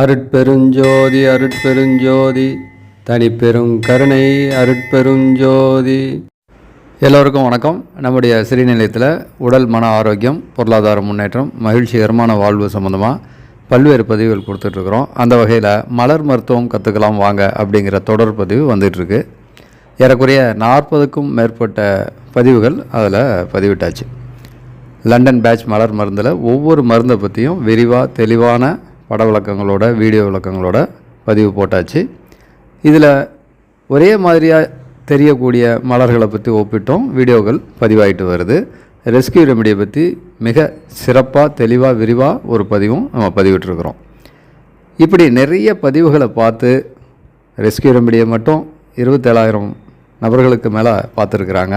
அருட்பெருஞ்சோதி அருட்பெருஞ்சோதி தனிப்பெரும் கருணை அருட்பெருஞ்சோதி. எல்லோருக்கும் வணக்கம். நம்முடைய சிறுநிலையத்தில் உடல் மன ஆரோக்கியம் பொருளாதார முன்னேற்றம் மகிழ்ச்சிகரமான வாழ்வு சம்மந்தமாக பல்வேறு பதிவுகள் கொடுத்துட்ருக்குறோம். அந்த வகையில் மலர் மருத்துவம் கற்றுக்கலாம் வாங்க அப்படிங்கிற தொடர் பதிவு வந்துட்டுருக்கு ஏறக்குறைய நாற்பதுக்கும் மேற்பட்ட பதிவுகள் அதில் பதிவிட்டாச்சு. லண்டன் பேட்ச் மலர் மருந்தில் ஒவ்வொரு மருந்தை பற்றியும் விரிவாக தெளிவான பட விளக்கங்களோட வீடியோ விளக்கங்களோட பதிவு போட்டாச்சு. இதில் ஒரே மாதிரியாக தெரியக்கூடிய மலர்களை பற்றி ஒப்பிட்டும். வீடியோக்கள் பதிவாயிட்டு வருது. ரெஸ்கியூ ரெமடியை பற்றி மிக சிறப்பாக தெளிவாக விரிவாக ஒரு பதிவும் நம்ம பதிவிட்டுருக்குறோம். இப்படி நிறைய பதிவுகளை பார்த்து ரெஸ்கியூ ரெமடியை மட்டும் இருபத்தேழாயிரம் நபர்களுக்கு மேலே பார்த்துருக்குறாங்க.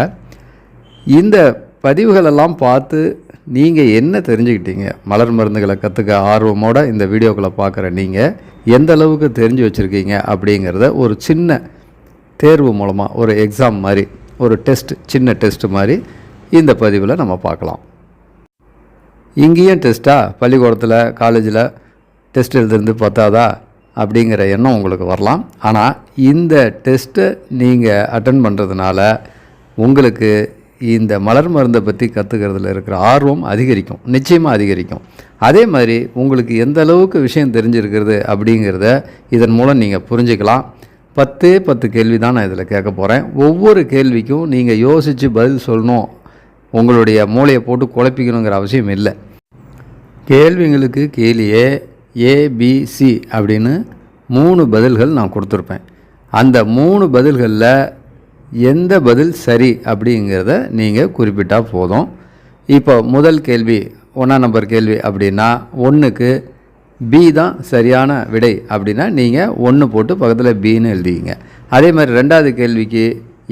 இந்த பதிவுகளெல்லாம் பார்த்து நீங்கள் என்ன தெரிஞ்சுக்கிட்டீங்க? மலர் மருந்துகளை கற்றுக்க ஆர்வமோடு இந்த வீடியோக்களை பார்க்குற நீங்கள் எந்த அளவுக்கு தெரிஞ்சு வச்சுருக்கீங்க அப்படிங்கிறத ஒரு சின்ன தேர்வு மூலமாக ஒரு எக்ஸாம் மாதிரி ஒரு டெஸ்ட் சின்ன டெஸ்ட் மாதிரி இந்த பதிவில் நம்ம பார்க்கலாம். இங்கேயும் டெஸ்ட்டா பள்ளிக்கூடத்தில் காலேஜில் டெஸ்ட் எழுதிருந்து பார்த்தாதா அப்படிங்கிற எண்ணம் உங்களுக்கு வரலாம். ஆனால் இந்த டெஸ்ட்டை நீங்கள் அட்டன் பண்ணுறதுனால உங்களுக்கு இந்த மலர் மருந்தை பற்றி கற்றுக்கிறதுல இருக்கிற ஆர்வம் அதிகரிக்கும் நிச்சயமாக அதிகரிக்கும். அதே மாதிரி உங்களுக்கு எந்த அளவுக்கு விஷயம் தெரிஞ்சிருக்கிறது அப்படிங்கிறத இதன் மூலம் நீங்கள் புரிஞ்சுக்கலாம். பத்தே பத்து கேள்வி தான் நான் இதில் கேட்க போகிறேன் ஒவ்வொரு கேள்விக்கும் நீங்கள் யோசித்து பதில் சொல்லணும். உங்களுடைய மூளையை போட்டு குழப்பிக்கணுங்கிற அவசியம் இல்லை. கேள்விங்களுக்கு கீழே ஏபிசி அப்படின்னு மூணு பதில்கள் நான் கொடுத்துருப்பேன். அந்த மூணு பதில்களில் எந்த பதில் சரி அப்படிங்கிறத நீங்கள் குறிப்பிட்டால் போதும். இப்போ முதல் கேள்வி ஒன்றாம் நம்பர் கேள்வி அப்படின்னா ஒன்றுக்கு பி தான் சரியான விடை அப்படின்னா நீங்கள் ஒன்று போட்டு பக்கத்தில் பின்னு எழுதிக்கிங்க. அதே மாதிரி ரெண்டாவது கேள்விக்கு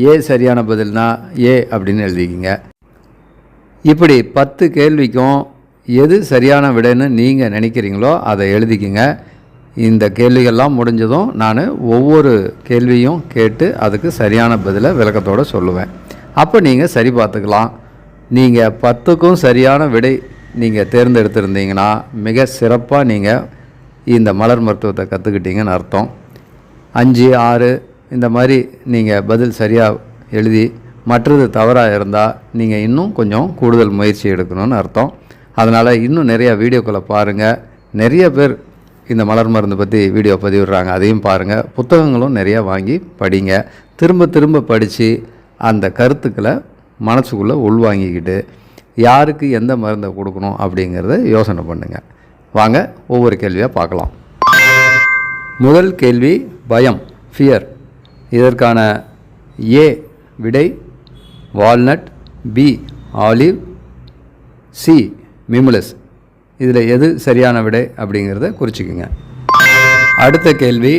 ஏ சரியான பதில்னா ஏ அப்படின்னு எழுதிக்கிங்க. இப்படி பத்து கேள்விக்கும் எது சரியான விடைன்னு நீங்கள் நினைக்கிறீங்களோ அதை எழுதிக்கிங்க. இந்த கேள்விகள்லாம் முடிஞ்சதும் நான் ஒவ்வொரு கேள்வியும் கேட்டு அதுக்கு சரியான பதிலை விளக்கத்தோடு சொல்லுவேன். அப்போ நீங்கள் சரி பார்த்துக்கலாம். நீங்கள் பத்துக்கும் சரியான விடை நீங்கள் தேர்ந்தெடுத்திருந்தீங்கன்னா மிக சிறப்பாக நீங்கள் இந்த மலர் மருத்துவத்தை கற்றுக்கிட்டீங்கன்னு அர்த்தம். அஞ்சு ஆறு இந்த மாதிரி நீங்கள் பதில் சரியாக எழுதி மற்றது தவறாக இருந்தால் நீங்கள் இன்னும் கொஞ்சம் கூடுதல் முயற்சி எடுக்கணும்னு அர்த்தம். அதனால் இன்னும் நிறையா வீடியோக்களை பாருங்கள். நிறைய பேர் இந்த மலர் மருந்து பற்றி வீடியோ பதிவிடுறாங்க. அதையும் பாருங்கள் புத்தகங்களும் நிறையா வாங்கி படிங்க. திரும்ப திரும்ப படித்து அந்த கருத்துக்களை மனசுக்குள்ளே உள்வாங்கிக்கிட்டு யாருக்கு எந்த மருந்தை கொடுக்கணும் அப்படிங்கிறத யோசனை பண்ணுங்கள் வாங்க ஒவ்வொரு கேள்வியாக பார்க்கலாம். முதல் கேள்வி பயம் ஃபியர் இதற்கான ஏ விடை walnut B olive C mimulus இதில் எது சரியான விடை அப்படிங்கிறத குறிச்சிக்கோங்க. அடுத்த கேள்வி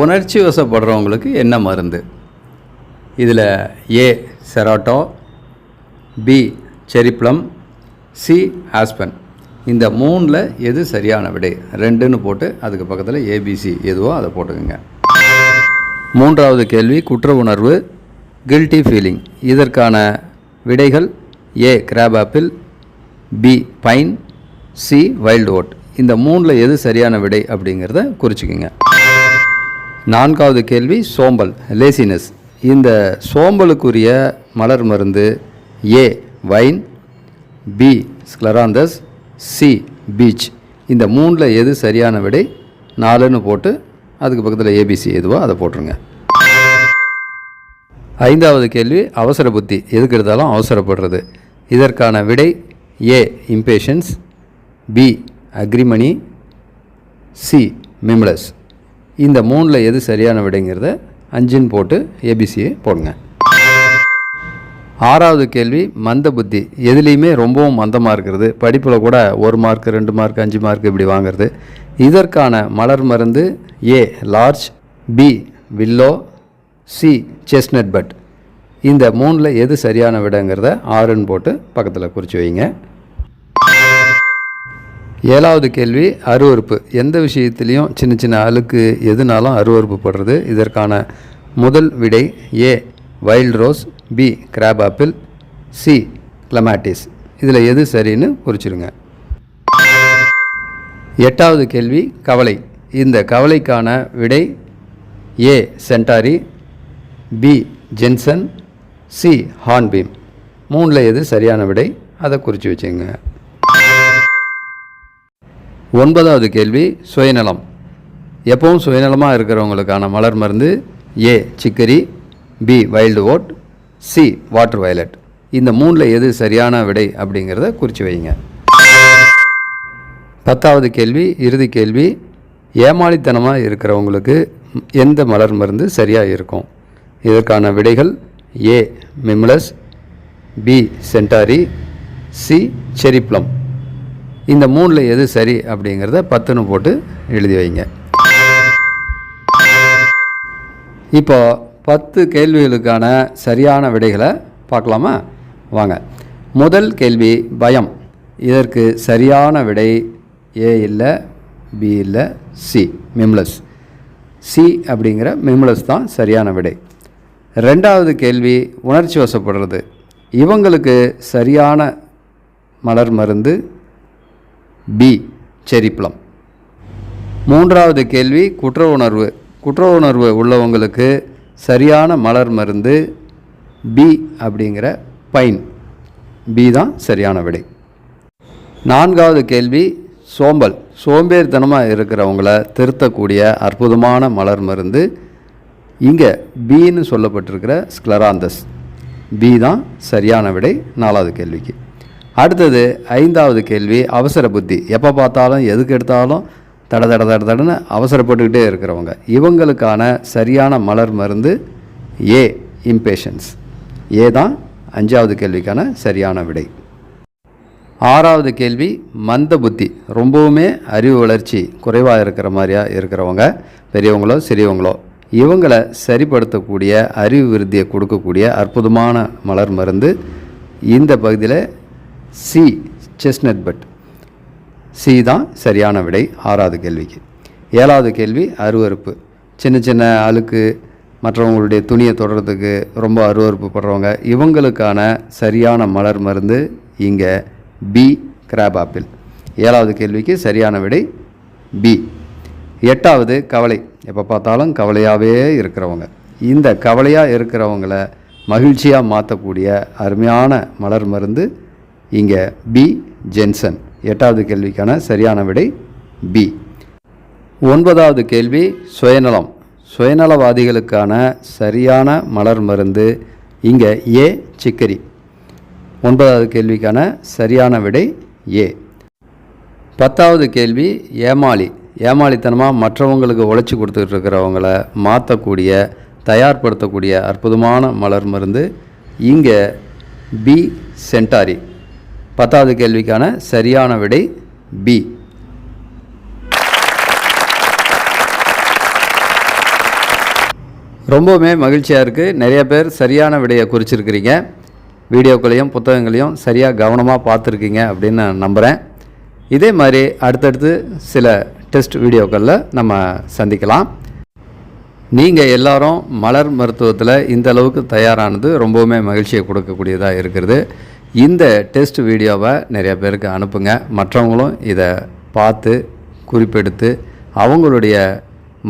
உணர்ச்சி வசப்படுறவங்களுக்கு என்ன மருந்து? இதில் A cerato B cherry plum C aspen. இந்த மூணில் எது சரியான விடை? ரெண்டுன்னு போட்டு அதுக்கு பக்கத்தில் ஏபிசி எதுவோ அதை போட்டுக்கோங்க. மூன்றாவது கேள்வி குற்ற உணர்வு கில்ட்டி ஃபீலிங் இதற்கான விடைகள் A crab apple B pine C wild oat. இந்த மூணில் எது சரியான விடை அப்படிங்கிறத குறிச்சிக்கோங்க. நான்காவது கேள்வி சோம்பல் லேசினஸ் இந்த சோம்பலுக்குரிய மலர் மருந்து A vine B scleranthus C beech இந்த மூணில் எது சரியான விடை? நாலுன்னு போட்டு அதுக்கு பக்கத்தில் ஏபிசி எதுவோ அதை போட்டுருங்க. ஐந்தாவது கேள்வி அவசர புத்தி. எதுக்கு எடுத்தாலும் அவசரப்படுறது. இதற்கான விடை A impatiens B agrimony. C mimulus இந்த மூணில் எது சரியான விடைங்கிறத அஞ்சுன்னு போட்டு ஏபிசியை போடுங்க. ஆறாவது கேள்வி மந்த புத்தி. எதுலேயுமே ரொம்பவும் மந்தமாக இருக்கிறது. படிப்பில் கூட ஒரு மார்க் ரெண்டு மார்க் அஞ்சு மார்க் இப்படி வாங்குறது. இதற்கான மலர் மருந்து A larch B willow C chestnut but இந்த மூணில் எது சரியான விடங்கிறத ஆறுன்னு போட்டு பக்கத்தில் குறித்து வைங்க. ஏழாவது கேள்வி அருவறுப்பு எந்த விஷயத்திலையும் சின்ன சின்ன அழுக்கு எதுனாலும் அருவறுப்பு படுறது. இதற்கான முதல் விடை A wild rose B crab apple C clematis. இதில் எது சரின்னு குறிச்சிருங்க. எட்டாவது கேள்வி கவலை. இந்த கவலைக்கான விடை A centaury B gentian C hornbeam. மூணில் எது சரியான விடை? அதை குறித்து வச்சுங்க ஒன்பதாவது கேள்வி சுயநலம். எப்பவும் சுயநலமாக இருக்கிறவங்களுக்கான மலர் மருந்து A chicory B wild oat C water violet. இந்த மூணில் எது சரியான விடை அப்படிங்கிறத குறித்து வைங்க பத்தாவது கேள்வி இறுதி கேள்வி ஏமாளித்தனமாக இருக்கிறவங்களுக்கு எந்த மலர் மருந்து சரியாக இருக்கும்? இதற்கான விடைகள் A mimulus B centaury C cherry plum. இந்த மூணில் எது சரி அப்படிங்கிறத பத்துன்னு போட்டு எழுதி வைங்க. இப்போ பத்து கேள்விகளுக்கான சரியான விடைகளை பார்க்கலாமா? வாங்க. முதல் கேள்வி பயம். இதற்கு சரியான விடை ஏ இல்லை பி இல்லை சி. மிம்லஸ். சி அப்படிங்கிற மிம்லஸ் தான் சரியான விடை. ரெண்டாவது கேள்வி உணர்ச்சி வசப்படுறது. இவங்களுக்கு சரியான மலர் மருந்து பி செரிப்ளம் மூன்றாவது கேள்வி குற்ற உணர்வு குற்ற உணர்வு உள்ளவங்களுக்கு சரியான மலர் மருந்து பி அப்படிங்கிற பைன். பி தான் சரியான விடை. நான்காவது கேள்வி சோம்பல். சோம்பேறித்தனமாக இருக்கிறவங்கள திருத்தக்கூடிய அற்புதமான மலர் மருந்து இங்கே பின்னு சொல்லப்பட்டிருக்கிற ஸ்க்லராந்தஸ் பி தான் சரியான விடை நாலாவது கேள்விக்கு. அடுத்தது ஐந்தாவது கேள்வி அவசர புத்தி. எப்போ பார்த்தாலும் எதுக்கு எடுத்தாலும் தட தட தட தடன்னு அவசரப்பட்டுக்கிட்டே இருக்கிறவங்க. இவங்களுக்கான சரியான மலர் மருந்து ஏ இம்பேஷன்ஸ் ஏ தான் அஞ்சாவது கேள்விக்கான சரியான விடை. ஆறாவது கேள்வி மந்த புத்தி. ரொம்பவுமே அறிவு வளர்ச்சி குறைவாக இருக்கிற மாதிரியா இருக்கிறவங்க பெரியவங்களோ சிறியவங்களோ. இவங்களை சரிப்படுத்தக்கூடிய அறிவு விருத்தியை கொடுக்கக்கூடிய அற்புதமான மலர் மருந்து இந்த பகுதியில் சி செஸ்னட் பட். சி தான் சரியான விடை ஆறாவது கேள்விக்கு. ஏழாவது கேள்வி அருவறுப்பு சின்ன சின்ன அழுக்கு மற்றவங்களுடைய துணியை தொடர்றதுக்கு ரொம்ப அருவறுப்பு படுறவங்க இவங்களுக்கான சரியான மலர் மருந்து இங்கே பி கிராப் ஆப்பிள் ஏழாவது கேள்விக்கு சரியான விடை பி எட்டாவது கவலை. எப்போ பார்த்தாலும் கவலையாகவே இருக்கிறவங்க. இந்த கவலையாக இருக்கிறவங்கள மகிழ்ச்சியாக மாற்றக்கூடிய அருமையான மலர் மருந்து இங்கே பி ஜென்சன் எட்டாவது கேள்விக்கான சரியான விடை பி ஒன்பதாவது கேள்வி சுயநலம். சுயநலவாதிகளுக்கான சரியான மலர் மருந்து இங்கே ஏ சிக்கரி. ஒன்பதாவது கேள்விக்கான சரியான விடை ஏ பத்தாவது கேள்வி ஏமாளி. ஏமாளித்தனமாக மற்றவங்களுக்கு உழைச்சி கொடுத்துக்கிட்டு இருக்கிறவங்கள மாற்றக்கூடிய தயார்படுத்தக்கூடிய அற்புதமான மலர் மருந்து இங்கே பி சென்டாரி. பத்தாவது கேள்விக்கான சரியான விடை பி ரொம்பவுமே மகிழ்ச்சியாக இருக்குது நிறைய பேர் சரியான விடையை குறிச்சிருக்கிறீங்க. வீடியோக்களையும் புத்தகங்களையும் சரியாக கவனமாக பார்த்துருக்கீங்க அப்படின்னு நான் நம்புகிறேன் இதே மாதிரி அடுத்தடுத்து சில டெஸ்ட் வீடியோக்களில் நம்ம சந்திக்கலாம். நீங்கள் எல்லாரும் மலர் மருத்துவத்தில் இந்த அளவுக்கு தயாரானது ரொம்பவுமே மகிழ்ச்சியை கொடுக்கக்கூடியதாக இருக்கிறது. இந்த டெஸ்ட் வீடியோவை நிறைய பேருக்கு அனுப்புங்க. மற்றவங்களும் இதை பார்த்து குறிப்பெடுத்து அவங்களுடைய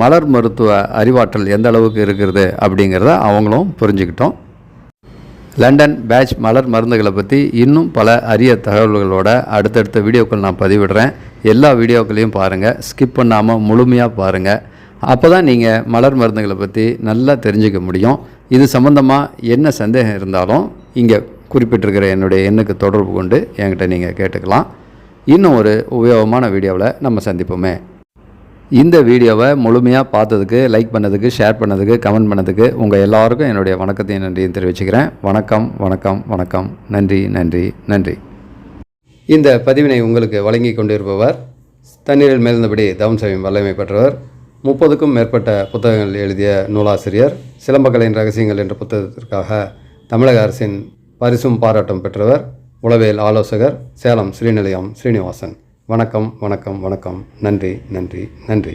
மலர் மருத்துவ அறிவாற்றல் எந்த அளவுக்கு இருக்கிறது அப்படிங்கிறத அவங்களும் புரிஞ்சுக்கிட்டோம். லண்டன் பேட்ச் மலர் மருந்துகளை பற்றி இன்னும் பல அரிய தகவல்களோட அடுத்தடுத்த வீடியோக்கள் நான் பதிவிடுறேன். எல்லா வீடியோக்களையும் பாருங்கள் ஸ்கிப் பண்ணாமல் முழுமையாக பாருங்கள் அப்போ தான் நீங்கள் மலர் மருந்துகளை பற்றி நல்லா தெரிஞ்சுக்க முடியும். இது சம்மந்தமாக என்ன சந்தேகம் இருந்தாலும் இங்கே குறிப்பிட்டிருக்கிற என்னுடைய எண்ணுக்கு தொடர்பு கொண்டு என்கிட்ட நீங்கள் கேட்டுக்கலாம். இன்னும் ஒரு உபயோகமான வீடியோவில் நம்ம சந்திப்போமே. இந்த வீடியோவை முழுமையாக பார்த்ததுக்கு லைக் பண்ணதுக்கு ஷேர் பண்ணதுக்கு கமெண்ட் பண்ணதுக்கு உங்கள் எல்லாருக்கும் என்னுடைய வணக்கத்தையும் நன்றியும் தெரிவிச்சுக்கிறேன். வணக்கம் வணக்கம் வணக்கம். நன்றி நன்றி நன்றி. இந்த பதிவினை உங்களுக்கு வழங்கி கொண்டிருப்பவர் தண்ணீரில் மேலிருந்தபடி தவம்சவியம் வல்லமை பெற்றவர். முப்பதுக்கும் மேற்பட்ட புத்தகங்கள் எழுதிய நூலாசிரியர். சிலம்பக்கலையின் ரகசியங்கள் என்ற புத்தகத்திற்காக தமிழக அரசின் பரிசும் பாராட்டும் பெற்றவர் உளவியல் ஆலோசகர் சேலம் ஸ்ரீநிலையம் ஸ்ரீனிவாசன் வணக்கம் வணக்கம் வணக்கம். நன்றி நன்றி நன்றி.